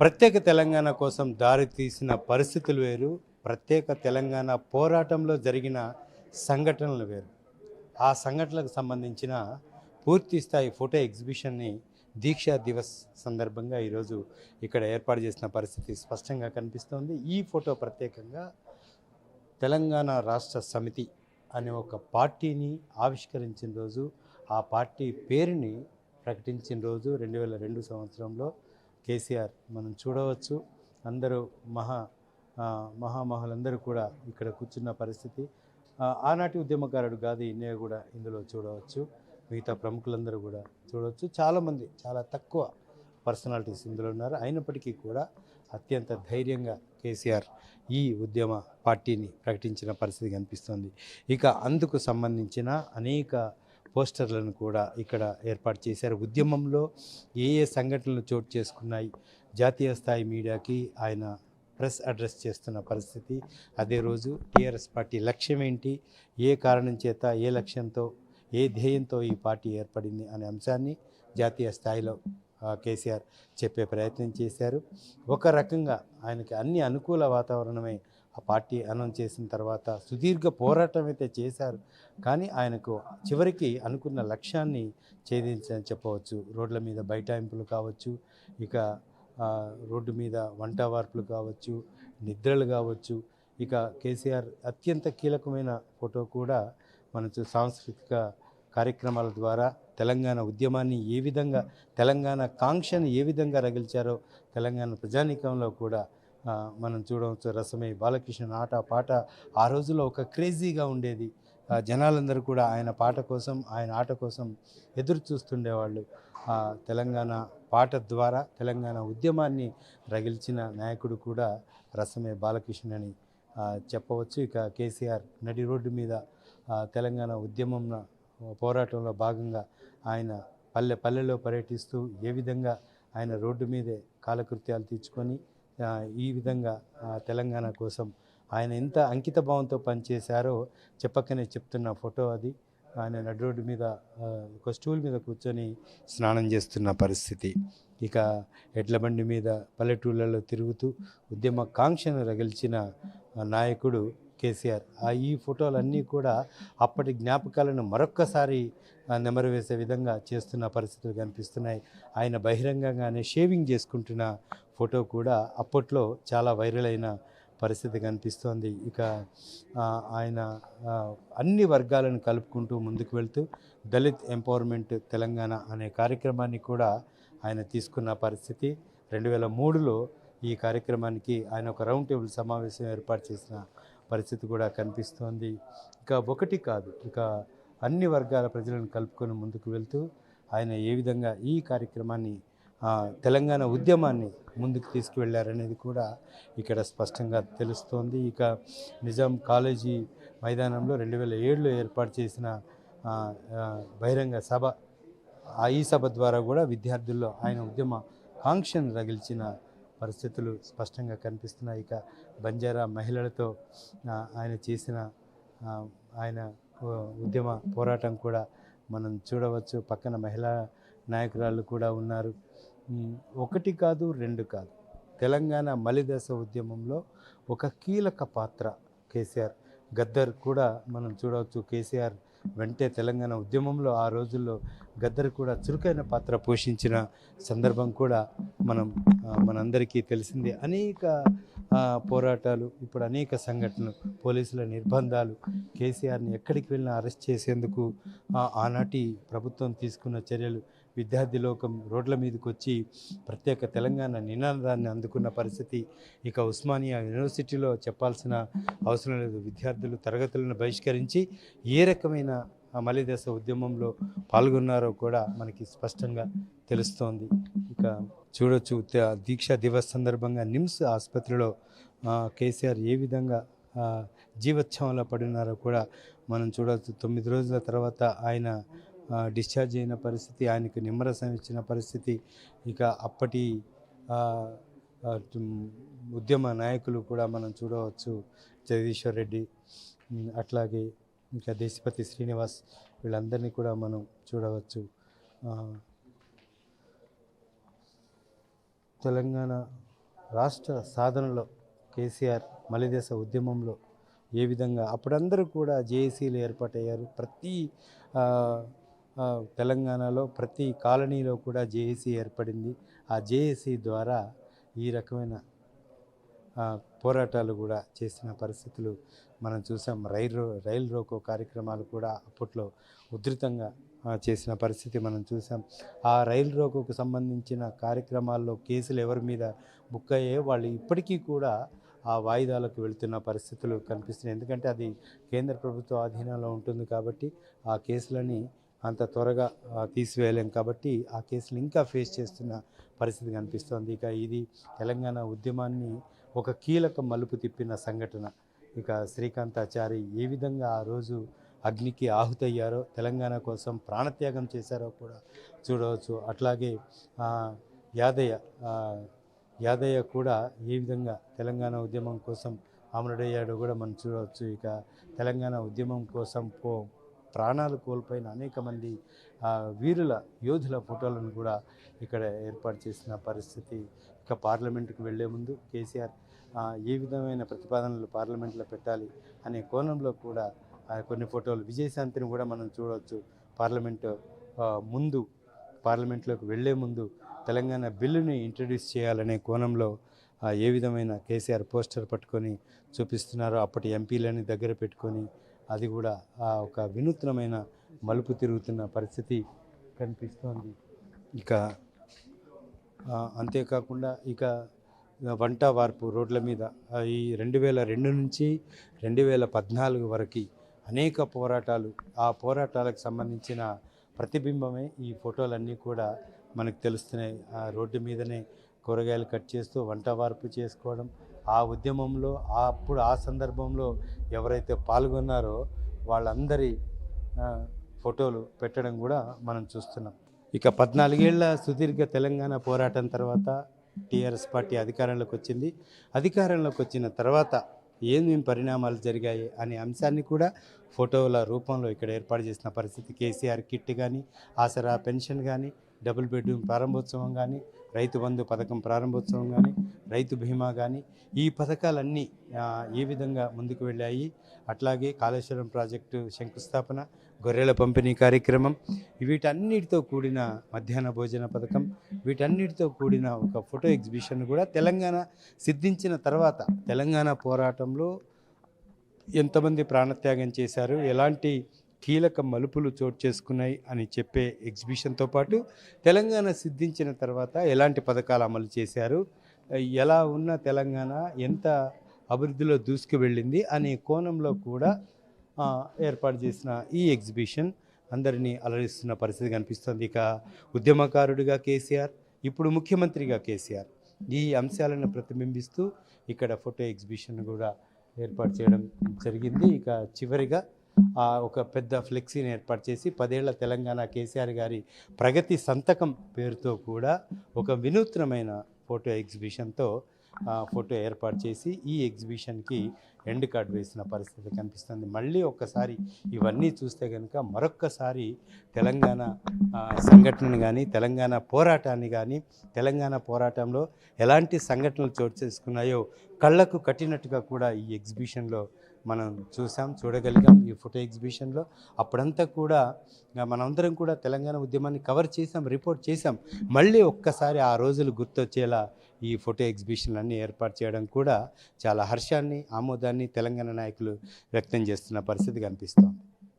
ప్రత్యేక తెలంగాణ కోసం దారి తీసిన పరిస్థితులు వేరు. ప్రత్యేక తెలంగాణ పోరాటంలో జరిగిన సంఘటనలు వేరు. ఆ సంఘటనలకు సంబంధించిన పూర్తి స్థాయి ఫోటో ఎగ్జిబిషన్ని దీక్షా దివస్ సందర్భంగా ఈరోజు ఇక్కడ ఏర్పాటు చేసిన పరిస్థితి స్పష్టంగా కనిపిస్తోంది. ఈ ఫోటో ప్రత్యేకంగా తెలంగాణ రాష్ట్ర సమితి అనే ఒక పార్టీని ఆవిష్కరించిన రోజు ఆ పార్టీ పేరుని ప్రకటించిన రోజు రెండు వేల రెండు సంవత్సరంలో కేసీఆర్ మనం చూడవచ్చు. అందరూ మహా మహామహులందరూ కూడా ఇక్కడ కూర్చున్న పరిస్థితి. ఆనాటి ఉద్యమకారుడు గాది ఇన్నయ్య కూడా ఇందులో చూడవచ్చు. మిగతా ప్రముఖులందరూ కూడా చూడవచ్చు. చాలామంది చాలా తక్కువ పర్సనాలిటీస్ ఇందులో ఉన్నారు. అయినప్పటికీ కూడా అత్యంత ధైర్యంగా కేసీఆర్ ఈ ఉద్యమ పార్టీని ప్రకటించిన పరిస్థితి కనిపిస్తోంది. ఇక అందుకు సంబంధించిన అనేక పోస్టర్లను కూడా ఇక్కడ ఏర్పాటు చేశారు. ఉద్యమంలో ఏ ఏ సంఘటనలు చోటు చేసుకున్నాయి జాతీయ స్థాయి మీడియాకి ఆయన ప్రెస్ అడ్రస్ చేస్తున్న పరిస్థితి అదే రోజు టీఆర్ఎస్ పార్టీ లక్ష్యం ఏంటి ఏ కారణం చేత ఏ లక్ష్యంతో ఏ ధ్యేయంతో ఈ పార్టీ ఏర్పడింది అనే అంశాన్ని జాతీయ స్థాయిలో కేసీఆర్ చెప్పే ప్రయత్నం చేశారు. ఒక రకంగా ఆయనకి అన్ని అనుకూల వాతావరణమే ఆ పార్టీ అనౌన్స్ చేసిన తర్వాత సుదీర్ఘ పోరాటం అయితే చేశారు. కానీ ఆయనకు చివరికి అనుకున్న లక్ష్యాన్ని ఛేదించని చెప్పవచ్చు. రోడ్ల మీద బైటాయింపులు కావచ్చు ఇక రోడ్డు మీద వంట వార్పులు కావచ్చు నిద్రలు కావచ్చు. ఇక కేసీఆర్ అత్యంత కీలకమైన ఫోటో కూడా మన సాంస్కృతిక కార్యక్రమాల ద్వారా తెలంగాణ ఉద్యమాన్ని ఏ విధంగా తెలంగాణ కాంక్షను ఏ విధంగా రగిల్చారో తెలంగాణ ప్రజానీకంలో కూడా మనం చూడవచ్చు రసమే బాలకృష్ణ ఆట పాట. ఆ రోజుల్లో ఒక క్రేజీగా ఉండేది. జనాలందరూ కూడా ఆయన పాట కోసం ఆయన ఆట కోసం ఎదురు చూస్తుండేవాళ్ళు. తెలంగాణ పాట ద్వారా తెలంగాణ ఉద్యమాన్ని రగిల్చిన నాయకుడు కూడా రసమే బాలకృష్ణ అని చెప్పవచ్చు. ఇక కేసీఆర్ నడి రోడ్డు మీద తెలంగాణ ఉద్యమం పోరాటంలో భాగంగా ఆయన పల్లె పల్లెలో పర్యటిస్తూ ఏ విధంగా ఆయన రోడ్డు మీదే కాలకృత్యాలు తీర్చుకొని ఈ విధంగా తెలంగాణ కోసం ఆయన ఎంత అంకిత భావంతో పనిచేశారో చెప్పకనే చెప్తున్న ఫోటో అది. ఆయన నడి రోడ్డు మీద ఒక స్టూల్ మీద కూర్చొని స్నానం చేస్తున్న పరిస్థితి. ఇక ఎడ్ల బండి మీద పల్లెటూళ్ళలో తిరుగుతూ ఉద్యమ కాంక్షను రగిల్చిన నాయకుడు కేసీఆర్. ఆ ఈ ఫోటోలన్నీ కూడా అప్పటి జ్ఞాపకాలను మరొక్కసారి నెమరు వేసే విధంగా చేస్తున్న పరిస్థితులు కనిపిస్తున్నాయి. ఆయన బహిరంగంగానే షేవింగ్ చేసుకుంటున్న ఫోటో కూడా అప్పట్లో చాలా వైరల్ అయిన పరిస్థితి కనిపిస్తోంది. ఇక ఆయన అన్ని వర్గాలను కలుపుకుంటూ ముందుకు వెళ్తూ దళిత్ ఎంపవర్మెంట్ తెలంగాణ అనే కార్యక్రమాన్ని కూడా ఆయన తీసుకున్న పరిస్థితి. రెండు వేల మూడులో ఈ కార్యక్రమానికి ఆయన ఒక రౌండ్ టేబుల్ సమావేశం ఏర్పాటు చేసిన పరిస్థితి కూడా కనిపిస్తోంది. ఇక ఒకటి కాదు ఇక అన్ని వర్గాల ప్రజలను కలుపుకొని ముందుకు వెళ్తూ ఆయన ఏ విధంగా ఈ కార్యక్రమాన్ని తెలంగాణ ఉద్యమాన్ని ముందుకు తీసుకువెళ్ళారనేది కూడా ఇక్కడ స్పష్టంగా తెలుస్తోంది. ఇక నిజాం కాలేజీ మైదానంలో రెండు వేల ఏడులో ఏర్పాటు చేసిన బహిరంగ సభ ఆ ఈ సభ ద్వారా కూడా విద్యార్థుల్లో ఆయన ఉద్యమ కాంక్షను రగిల్చిన పరిస్థితులు స్పష్టంగా కనిపిస్తున్నాయి. ఇక బంజారా మహిళలతో ఆయన చేసిన ఆయన ఉద్యమ పోరాటం కూడా మనం చూడవచ్చు. పక్కన మహిళా నాయకురాళ్ళు కూడా ఉన్నారు. ఒకటి కాదు రెండు కాదు. తెలంగాణ మలిదశ ఉద్యమంలో ఒక కీలక పాత్ర కేసీఆర్. గద్దర్ కూడా మనం చూడవచ్చు. కేసీఆర్ వెంటే తెలంగాణ ఉద్యమంలో ఆ రోజుల్లో గద్దర్ కూడా చురుకైన పాత్ర పోషించిన సందర్భం కూడా మనం మనందరికీ తెలిసిందే. అనేక పోరాటాలు ఇప్పుడు అనేక సంఘటనలు పోలీసుల నిర్బంధాలు కేసీఆర్ని ఎక్కడికి వెళ్ళినా అరెస్ట్ చేసేందుకు ఆనాటి ప్రభుత్వం తీసుకున్న చర్యలు విద్యార్థి లోకం రోడ్ల మీదకి వచ్చి ప్రత్యేక తెలంగాణ నినాదాన్ని అందుకున్న పరిస్థితి. ఇక ఉస్మానియా యూనివర్సిటీలో చెప్పాల్సిన అవసరం లేదు. విద్యార్థులు తరగతులను బహిష్కరించి ఏ రకమైన మలిదేశ ఉద్యమంలో పాల్గొన్నారో కూడా మనకి స్పష్టంగా తెలుస్తోంది. ఇక చూడొచ్చు దీక్షా దివస్ సందర్భంగా నిమ్స్ ఆసుపత్రిలో కేసీఆర్ ఏ విధంగా జీవోత్సవంలో పడినారో కూడా మనం చూడవచ్చు తొమ్మిది రోజుల తర్వాత ఆయన డిశ్చార్జ్ అయిన పరిస్థితి ఆయనకు నిమ్మరసం ఇచ్చిన పరిస్థితి ఇక అప్పటి ఉద్యమ నాయకులు కూడా మనం చూడవచ్చు. జగదీశ్వర్ రెడ్డి అట్లాగే ఇంకా దేశపతి శ్రీనివాస్ వీళ్ళందరినీ కూడా మనం చూడవచ్చు. తెలంగాణ రాష్ట్ర సాధనలో కేసీఆర్ మలిదేశ ఉద్యమంలో ఏ విధంగా అప్పుడందరూ కూడా జేఏసీలు ఏర్పాటయ్యారు. ప్రతి తెలంగాణలో ప్రతి కాలనీలో కూడా జేఏసీ ఏర్పడింది. ఆ జేఏసీ ద్వారా ఈ రకమైన పోరాటాలు కూడా చేసిన పరిస్థితులు మనం చూసాం. రైలు రైలు రోకో కార్యక్రమాలు కూడా అప్పట్లో ఉధృతంగా చేసిన పరిస్థితి మనం చూసాం. ఆ రైలు రోకోకు సంబంధించిన కార్యక్రమాల్లో కేసులు ఎవరి మీద బుక్ అయ్యాయో వాళ్ళు ఇప్పటికీ కూడా ఆ వాయిదాలకు వెళుతున్న పరిస్థితులు కనిపిస్తున్నాయి. ఎందుకంటే అది కేంద్ర ప్రభుత్వ ఆధీనంలో ఉంటుంది కాబట్టి ఆ కేసులని అంత త్వరగా తీసివేయలేం కాబట్టి ఆ కేసులు ఇంకా ఫేస్ చేస్తున్న పరిస్థితి కనిపిస్తోంది. ఇక ఇది తెలంగాణ ఉద్యమాన్ని ఒక కీలక మలుపు తిప్పిన సంఘటన. ఇక శ్రీకాంతాచారి ఏ విధంగా ఆ రోజు అగ్నికి ఆహుతయ్యారో తెలంగాణ కోసం ప్రాణత్యాగం చేశారో కూడా చూడవచ్చు. అట్లాగే యాదయ్య యాదయ్య కూడా ఏ విధంగా తెలంగాణ ఉద్యమం కోసం అమరుడయ్యాడో కూడా మనం చూడవచ్చు. ఇక తెలంగాణ ఉద్యమం కోసం పో ప్రాణాలు కోల్పోయిన అనేక మంది వీరుల యోధుల ఫోటోలను కూడా ఇక్కడ ఏర్పాటు చేసిన పరిస్థితి ఇక పార్లమెంటుకు వెళ్ళే ముందు కేసీఆర్ ఏ విధమైన ప్రతిపాదనలు పార్లమెంట్లో పెట్టాలి అనే కోణంలో కూడా కొన్ని ఫోటోలు విజయశాంతిని కూడా మనం చూడవచ్చు పార్లమెంటు ముందు పార్లమెంట్లోకి వెళ్ళే ముందు తెలంగాణ బిల్లుని ఇంట్రడ్యూస్ చేయాలనే కోణంలో ఏ విధమైన కేసీఆర్ పోస్టర్ పట్టుకొని చూపిస్తున్నారో అప్పటి ఎంపీలని దగ్గర పెట్టుకొని అది కూడా ఆ, ఒక వినూత్నమైన మలుపు తిరుగుతున్న పరిస్థితి కనిపిస్తోంది. ఇక అంతేకాకుండా ఇక వంట వార్పు రోడ్ల మీద ఈ రెండు వేల రెండు నుంచి రెండు వేల పద్నాలుగు వరకు అనేక పోరాటాలు ఆ పోరాటాలకు సంబంధించిన ప్రతిబింబమే ఈ ఫోటోలన్నీ కూడా మనకు తెలుస్తున్నాయి. ఆ రోడ్డు మీదనే కూరగాయలు కట్ చేస్తూ వంట వార్పు చేసుకోవడం ఆ ఉద్యమంలో అప్పుడు ఆ సందర్భంలో ఎవరైతే పాల్గొన్నారో వాళ్ళందరి ఫోటోలు పెట్టడం కూడా మనం చూస్తున్నాం. ఇక పద్నాలుగేళ్ళ సుదీర్ఘ తెలంగాణ పోరాటం తర్వాత టీఆర్ఎస్ పార్టీ అధికారంలోకి వచ్చింది. అధికారంలోకి వచ్చిన తర్వాత ఏమేమి పరిణామాలు జరిగాయి అనే అంశాన్ని కూడా ఫోటోల రూపంలో ఇక్కడ ఏర్పాటు చేసిన పరిస్థితి. కేసీఆర్ కిట్ కానీ ఆసరా పెన్షన్ కానీ డబుల్ బెడ్రూమ్ ప్రారంభోత్సవం కానీ రైతు బంధు పథకం ప్రారంభోత్సవం కానీ రైతు బీమా కానీ ఈ పథకాలన్నీ ఏ విధంగా ముందుకు వెళ్ళాయి? అట్లాగే కాళేశ్వరం ప్రాజెక్టు శంకుస్థాపన గొర్రెల పంపిణీ కార్యక్రమం వీటన్నిటితో కూడిన మధ్యాహ్న భోజన పథకం వీటన్నిటితో కూడిన ఒక ఫోటో ఎగ్జిబిషన్ కూడా తెలంగాణ సిద్ధించిన తర్వాత తెలంగాణ పోరాటంలో ఎంతమంది ప్రాణత్యాగం చేశారు? ఎలాంటి కీలక మలుపులు చోటు చేసుకున్నాయి అని చెప్పే ఎగ్జిబిషన్తో పాటు తెలంగాణ సిద్ధించిన తర్వాత ఎలాంటి పథకాలు అమలు చేశారు? ఎలా ఉన్న తెలంగాణ ఎంత అభివృద్ధిలో దూసుకు వెళ్ళింది అనే కోణంలో కూడా ఏర్పాటు చేసిన ఈ ఎగ్జిబిషన్ అందరినీ అలరిస్తున్న పరిస్థితి కనిపిస్తుంది. ఇక ఉద్యమకారుడిగా కేసీఆర్ ఇప్పుడు ముఖ్యమంత్రిగా కేసీఆర్ ఈ అంశాలను ప్రతిబింబిస్తూ ఇక్కడ ఫోటో ఎగ్జిబిషన్ కూడా ఏర్పాటు చేయడం జరిగింది. ఇక చివరిగా ఒక పెద్ద ఫ్లెక్సీని ఏర్పాటు చేసి పదేళ్ళ తెలంగాణ కేసీఆర్ గారి ప్రగతి సంతకం పేరుతో కూడా ఒక వినూత్నమైన ఫోటో ఎగ్జిబిషన్తో ఆ, ఫోటో ఏర్పాటు చేసి ఈ ఎగ్జిబిషన్కి ఎండ్ కార్డ్ వేసిన పరిస్థితి కనిపిస్తుంది. మళ్ళీ ఒక్కసారి ఇవన్నీ చూస్తే కనుక మరొక్కసారి తెలంగాణ సంఘటనను కానీ తెలంగాణ పోరాటాన్ని కానీ తెలంగాణ పోరాటంలో ఎలాంటి సంఘటనలు చోటు చేసుకున్నాయో కళ్ళకు కట్టినట్టుగా కూడా ఈ ఎగ్జిబిషన్లో మనం చూసాం చూడగలిగాం ఈ ఫోటో ఎగ్జిబిషన్లో. అప్పుడంతా కూడా మనందరం కూడా తెలంగాణ ఉద్యమాన్ని కవర్ చేసాం రిపోర్ట్ చేసాం. మళ్ళీ ఒక్కసారి ఆ రోజులు గుర్తొచ్చేలా ఈ ఫోటో ఎగ్జిబిషన్లన్నీ ఏర్పాటు చేయడం కూడా చాలా హర్షాన్ని ఆమోదాన్ని తెలంగాణ నాయకులు వ్యక్తం చేస్తున్న పరిస్థితి కనిపిస్తోంది